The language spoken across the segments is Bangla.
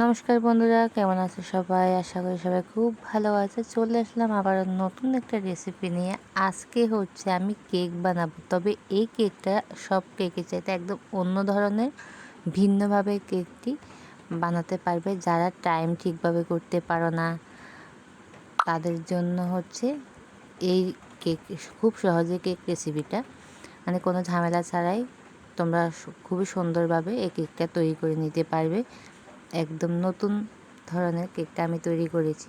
নমস্কার বন্ধুরা, কেমন আছে সবাই? আশা করি সবাই খুব ভালো আছে। চলে আসলাম আবার নতুন একটা রেসিপি নিয়ে। আজকে হচ্ছে আমি কেক বানাবো। তবে এই কেকটা সব কেকের চাইতে একদম অন্য ধরনের, ভিন্নভাবে কেকটি বানাতে পারবে যারা টাইম ঠিকভাবে করতে পারো না। তাদের জন্য হচ্ছে এই কেক খুব সহজে কেক রেসিপিটা মানে কোনো ঝামেলা ছাড়াই তোমরা খুবই সুন্দরভাবে এই কেকটা তৈরি করে নিতে পারবে। একদম নতুন ধরনের কেকটা আমি তৈরি করেছি।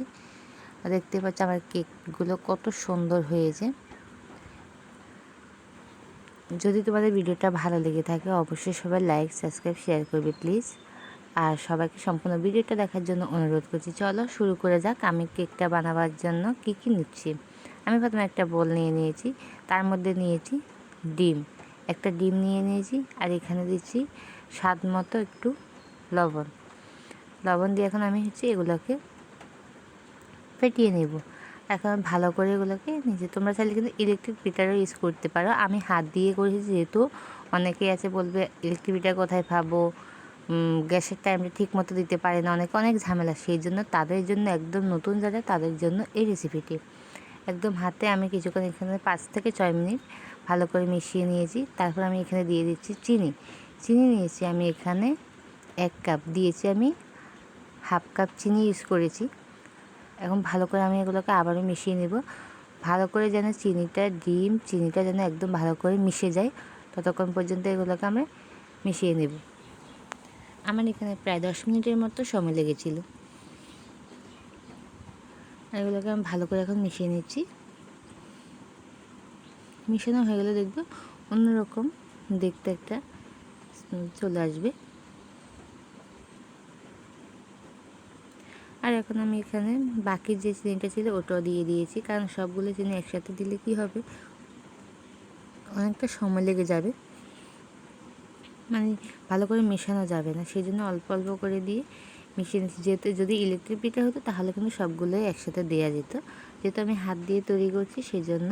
দেখতে পাচ্ছি আমার কেকগুলো কত সুন্দর হয়েছে। যদি তোমাদের ভিডিওটা ভালো লেগে থাকে, অবশ্যই সবাই লাইক, সাবস্ক্রাইব, শেয়ার করবে প্লিজ। আর সবাইকে সম্পূর্ণ ভিডিওটা দেখার জন্য অনুরোধ করছি, চলো শুরু করে যাক আমি কেকটা বানাবার জন্য কি কি নিচ্ছি। আমি প্রথমে একটা বোল নিয়ে নিয়েছি, তার মধ্যে নিয়েছি ডিম। একটা ডিম নিয়ে নিয়েছি, আর এখানে দিচ্ছি স্বাদ মতো একটু লবণ। লবণ দিয়ে এখন আমি হচ্ছে এগুলোকে ফেটিয়ে নেব। এখন ভালো করে এগুলোকে নিজে তোমরা চাইলে কিন্তু ইলেকট্রিক বিটারও ইউজ করতে পারো। আমি হাত দিয়ে করেছি যেহেতু অনেকেই আছে বলবে ইলেকট্রিক বিটার কোথায় পাবো? গ্যাসের টাইমটা ঠিক মতো দিতে পারে না। অনেক অনেক ঝামেলা। সেই জন্য তাদের জন্য একদম নতুন যারা, তাদের জন্য এই রেসিপিটি একদম হাতে আমি কিছুক্ষণ এখানে পাঁচ থেকে ছয় মিনিট ভালো করে মিশিয়ে নিয়েছি। তারপর আমি এখানে দিয়ে দিচ্ছি চিনি। চিনি নিয়েছি আমি এখানে এক কাপ দিয়েছি আমি হাফ কাপ চিনি ইউজ করেছি। এখন ভালো করে আমি এগুলোকে আবারও মিশিয়ে নেব। ভালো করে যেন চিনিটা, ডিম, চিনিটা যেন একদম ভালো করে মিশে যায়, ততক্ষণ পর্যন্ত এগুলোকে আমরা মিশিয়ে নেব। আমার এখানে প্রায় দশ মিনিটের মতো সময় লেগেছিল। এগুলোকে আমি ভালো করে এখন মিশিয়ে নিচ্ছি। মিশানো হয়ে গেলে দেখব অন্যরকম দেখতে একটা চলে আসবে। আর এখন আমি এখানে বাকি যে চিনিটা ছিল ওটাও দিয়ে দিয়েছি। কারণ সবগুলো চিনি একসাথে দিলে কি হবে? অনেকটা সময় লেগে যাবে। মানে ভালো করে মেশানো যাবে না। সেই জন্য অল্প অল্প করে দিয়ে মিশিয়ে নিচ্ছি যেহেতু যদি ইলেকট্রিক পিঠা হতো, তাহলে কিন্তু সবগুলোই একসাথে দেওয়া যেত। যেহেতু আমি হাত দিয়ে তৈরি করছি সেই জন্য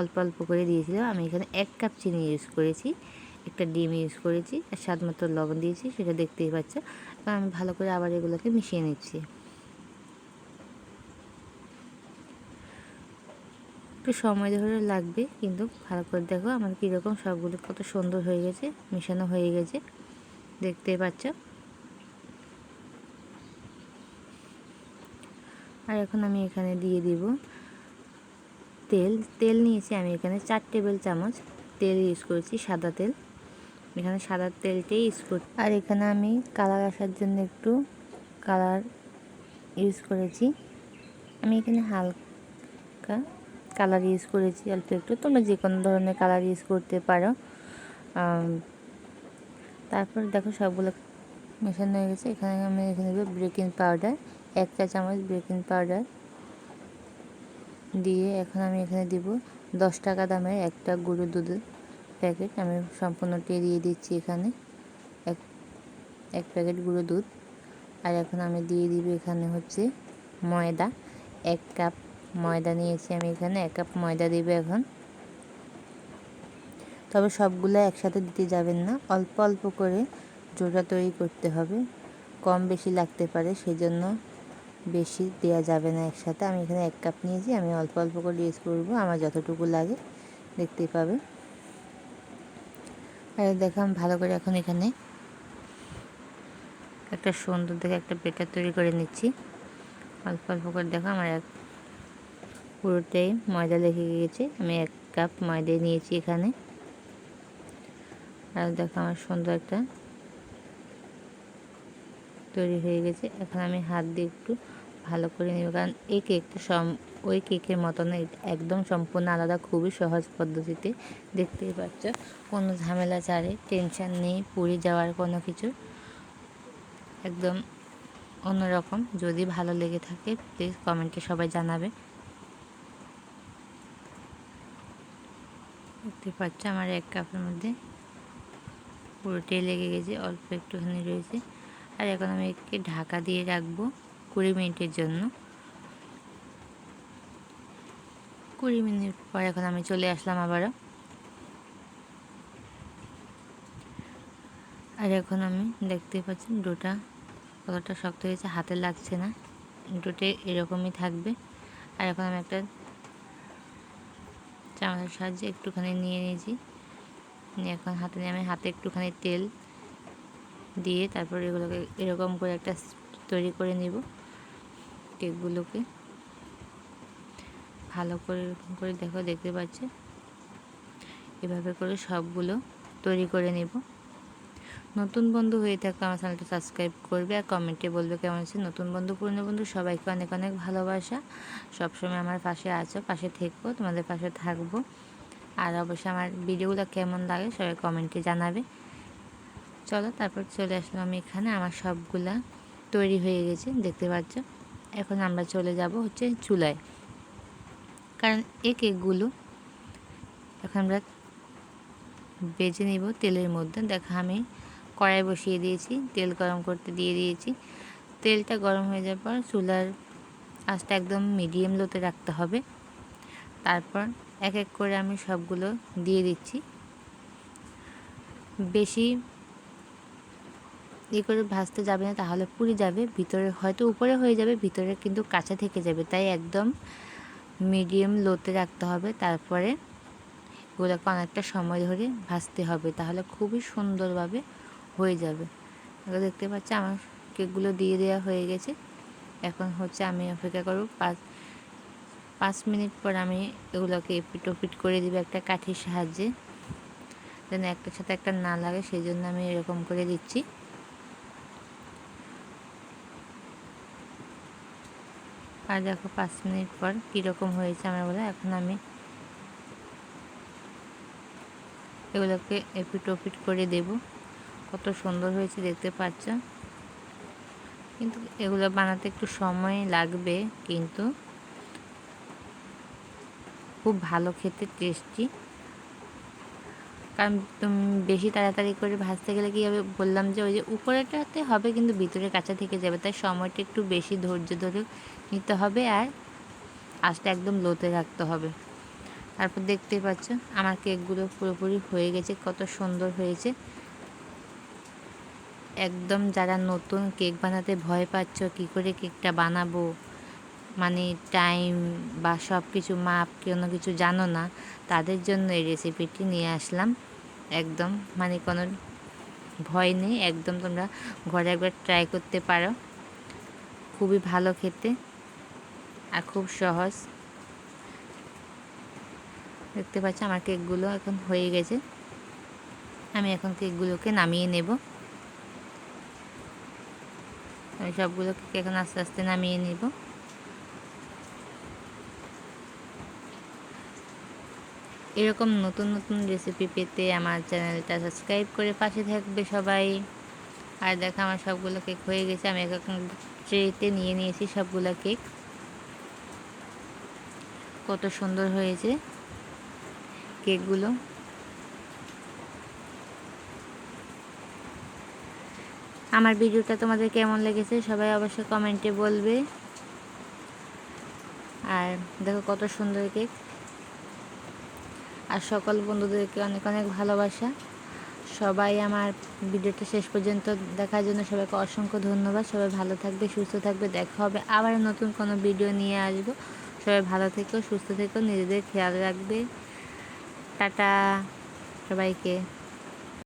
অল্প অল্প করে দিয়েছিলাম। আমি এখানে এক কাপ চিনি ইউজ করেছি, একটা ডিম ইউজ করেছি, আর স্বাদ মতো লবণ দিয়েছি, সেটা দেখতেই পাচ্ছ। আমি ভালো করে আবার এগুলোকে মিশিয়ে নিচ্ছি। একটু সময় ধরে লাগবে, কিন্তু ভালো করে দেখো আমার কীরকম সবগুলো কত সুন্দর হয়ে গেছে, মেশানো হয়ে গেছে। দেখতে পাচ্ছ? আর এখন আমি এখানে দিয়ে দিব তেল। তেল নিয়েছি আমি এখানে চার টেবিল চামচ তেল ইউজ করেছি, সাদা তেল। এখানে সাদা তেলটাই ইউজ করছি আর এখানে আমি কালার আসার জন্য একটু কালার ইউজ করেছি। আমি এখানে হালকা কালার ইউজ করেছি অল্প একটু। তোমরা যে কোনো ধরনের কালার ইউজ করতে পারো। তারপর দেখো সবগুলো মেশানো হয়ে গেছে। এখানে আমি এখানে দেবো ব্রেকিং পাউডার। এক চা চামচ ব্রেকিং পাউডার দিয়ে এখন আমি এখানে দিব দশ টাকা দামের একটা গুঁড়ো দুধের প্যাকেট। আমি সম্পূর্ণটি দিয়ে দিচ্ছি এখানে। এক এক প্যাকেট গুঁড়ো দুধ। আর এখন আমি দিয়ে দিব এখানে হচ্ছে ময়দা। এক কাপ ময়দা নিয়েছি আমি এখানে, এক কাপ ময়দা দিব এখন। তবে সবগুলো একসাথে দিতে যাবেন না, অল্প অল্প করে জোটা তৈরি করতে হবে। কম বেশি লাগতে পারে, সেজন্য বেশি দেওয়া যাবে না একসাথে। আমি এখানে এক কাপ নিয়েছি, আমি অল্প অল্প করে ইউজ করব, আমার যতটুকু লাগে, দেখতেই পাবে। আর দেখাম ভালো করে এখন এখানে একটা সুন্দর দেখে একটা বেটার তৈরি করে নিচ্ছি। অল্প অল্প করে দেখো, আমার এক পুরোটাই ময়দা লেগে গেছে। আমি এক কাপ ময়দা নিয়েছি এখানে। আর দেখো আমার সুন্দর একটা তৈরি হয়ে গেছে। এখন আমি হাত দিয়ে একটু ভালো করে নেব, কারণ এই কেকটা সম, ওই কেকের মতন একদম সম্পূর্ণ আলাদা, খুবই সহজ পদ্ধতিতে। দেখতেই পাচ্ছ, কোনো ঝামেলা ছাড়ে, টেনশান নেই, পুড়ে যাওয়ার কোনো কিছু। একদম অন্যরকম। যদি ভালো লেগে থাকে প্লিজ কমেন্টে সবাই জানাবে। দেখতে পাচ্ছ আমার এক কাপের মধ্যে। পুরোটাই লেগে গেছে, অল্প একটুখানি রয়েছে। আর এখন আমি একে ঢাকা দিয়ে রাখব কুড়ি মিনিটের জন্য। কুড়ি মিনিট পর এখন আমি চলে আসলাম আবারও। আর এখন আমি দেখতে পাচ্ছি ডোটা কতটা শক্ত হয়েছে, হাতে লাগছে না। ডোটে এরকমই থাকবে। আর এখন আমি একটা চামচের সাহায্যে একটুখানি নিয়ে নিয়েছি। নিয়ে এখন হাতে নিয়ে আমি হাতে একটুখানি তেল দিয়ে তারপর এগুলোকে এরকম করে একটা তৈরি করে নিব কেকগুলোকে। ভালো করে এরকম করে দেখো, দেখতে পাচ্ছে? এভাবে করে সবগুলো তৈরি করে নেব। নতুন বন্ধু হয়ে থাকলে আমার চ্যানেলটা সাবস্ক্রাইব করবে আর কমেন্টে বলবে কেমন আছে নতুন বন্ধু, পুরনো বন্ধু, সবাইকে অনেক অনেক ভালোবাসা। সবসময় আমার পাশে আছো, পাশে থেকবো তোমাদের পাশে থাকব। আর অবশ্যই আমার ভিডিওগুলো কেমন লাগে সবাই কমেন্টে জানাবে। চলো তারপর চলে আসলাম আমি এখানে, আমার সবগুলা তৈরি হয়ে গেছে, দেখতে পাচ্ছ। এখন আমরা চলে যাব হচ্ছে চুলায়। কারণ এই কেকগুলো এখন আমরা বেজে নিব তেলের মধ্যে। দেখা আমি কড়াই বসিয়ে দিয়েছি, তেল গরম করতে দিয়ে দিয়েছি। তেলটা গরম হয়ে যাওয়ার পর চুলার আঁচটা একদম মিডিয়াম লোতে রাখতে হবে। তারপর এক এক করে আমি সবগুলো দিয়ে দিচ্ছি। বেশি ই করে ভাজতে যাবে না, তাহলে পুড়ে যাবে। ভিতরে হয়তো উপরে হয়ে যাবে, ভিতরে কিন্তু কাঁচা থেকে যাবে। তাই একদম মিডিয়াম লোতে রাখতে হবে। তারপরে এগুলোকে অনেকটা সময় ধরে ভাজতে হবে। তাহলে খুবই সুন্দরভাবে হয়ে যাবে। দেখতে পাচ্ছি আমার কেকগুলো দিয়ে দেওয়া হয়ে গেছে। এখন হচ্ছে আমি অপেক্ষা করব। পাঁচ পাঁচ মিনিট পর আমি এগুলোকে এপিট ওপিট করে দিব একটা কাঠির সাহায্যে। যেন একটার সাথে একটা না লাগে সেই জন্য আমি এরকম করে দিচ্ছি। আর দেখো পাঁচ মিনিট পর কীরকম হয়েছে আমার বলে। এখন আমি এগুলোকে এপিট ওপিট করে দেব। কত সুন্দর হয়েছে দেখতে পাচ্ছ। কিন্তু এগুলো বানাতে একটু সময় লাগবে, কিন্তু খুব ভালো খেতে টেস্টি কারণ তুমি বেশি তাড়াতাড়ি করে ভাজতে গেলে কী হবে? বললাম যে ওই যে উপরেটাতে হবে, কিন্তু ভিতরে কাঁচা থেকে যাবে, তাই সময়টা একটু বেশি ধৈর্য ধরে নিতে হবে আর আঁচটা একদম লোতে রাখতে হবে। তারপর দেখতেই পাচ্ছ, আমার কেকগুলো পুরোপুরি হয়ে গেছে, কত সুন্দর হয়েছে। একদম যারা নতুন কেক বানাতে ভয় পাচ্ছ, কি করে কেকটা বানাবো? মানে টাইম বা সব কিছু মাপ, কোনো কিছু জানো না, তাদের জন্য এই রেসিপিটি নিয়ে আসলাম। একদম মানে কোনো ভয় নেই, একদম তোমরা ঘরে একবার ট্রাই করতে পারো। খুবই ভালো খেতে আর খুব সহজ। দেখতে পাচ্ছি, আমার কেকগুলো এখন হয়ে গেছে। আমি এখন কেকগুলোকে নামিয়ে নেব। আমি সবগুলো এখন আস্তে আস্তে নামিয়ে নেব? এরকম নতুন নতুন রেসিপি পেতে আমার চ্যানেলটা সাবস্ক্রাইব করে পাশে থাকবে সবাই। আর দেখো আমার সবগুলো কেক হয়ে গেছে, আমি এখন ট্রেতে নিয়ে নিয়েছি সবগুলো কেক কত সুন্দর হয়েছে কেকগুলো আমার ভিডিওটা তোমাদের কেমন লেগেছে সবাই অবশ্যই কমেন্টে বলবে। আর দেখো কত সুন্দর কেক। আর সকল বন্ধুদেরকে অনেক অনেক ভালোবাসা। সবাই আমার ভিডিওটা শেষ পর্যন্ত দেখার জন্য সবাইকে অসংখ্য ধন্যবাদ। সবাই ভালো থাকবে, সুস্থ থাকবে। দেখা হবে আবার নতুন কোনো ভিডিও নিয়ে আসব। সবাই ভালো থেকো, সুস্থ থেকো, নিজেদের খেয়াল রাখবে। টাটা সবাইকে।